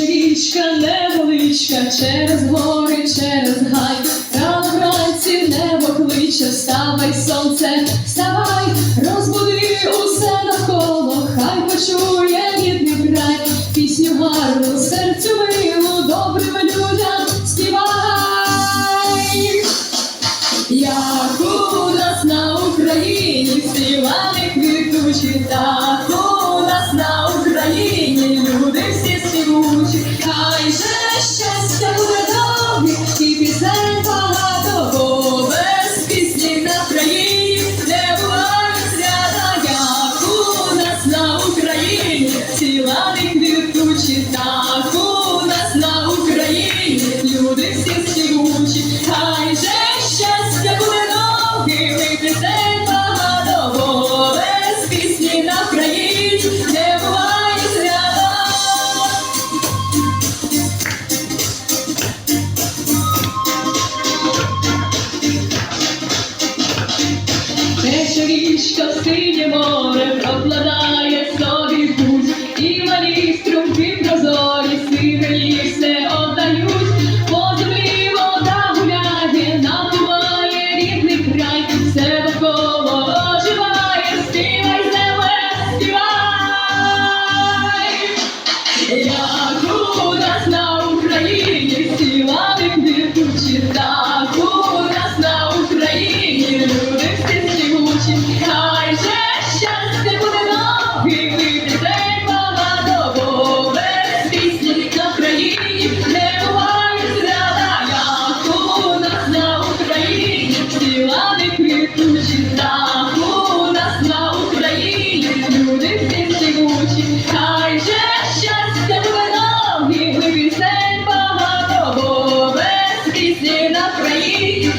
річка невеличка, через гори, через гай. Рано вранці небо кличе, вставай, сонце, вставай, розбуди усе навколо, хай почує рідний край, пісню гарну, серцю милу, добрим людям співай. Як у нас на Україні співали квітучі, так В синє море, Пісні на країні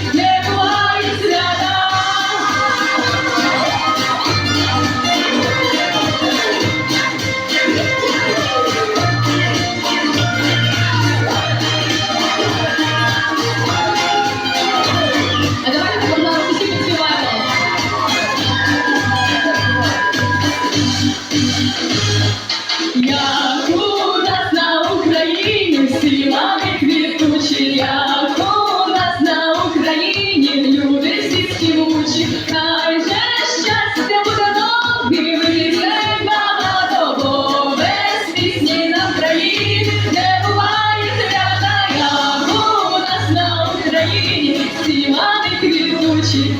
співали квітучі, як у нас на Україні. Люди всі співучі, хай же щастя буде довгим і день багато, без пісні на Україні не буває свята, як у нас на Україні. Співали квітучі.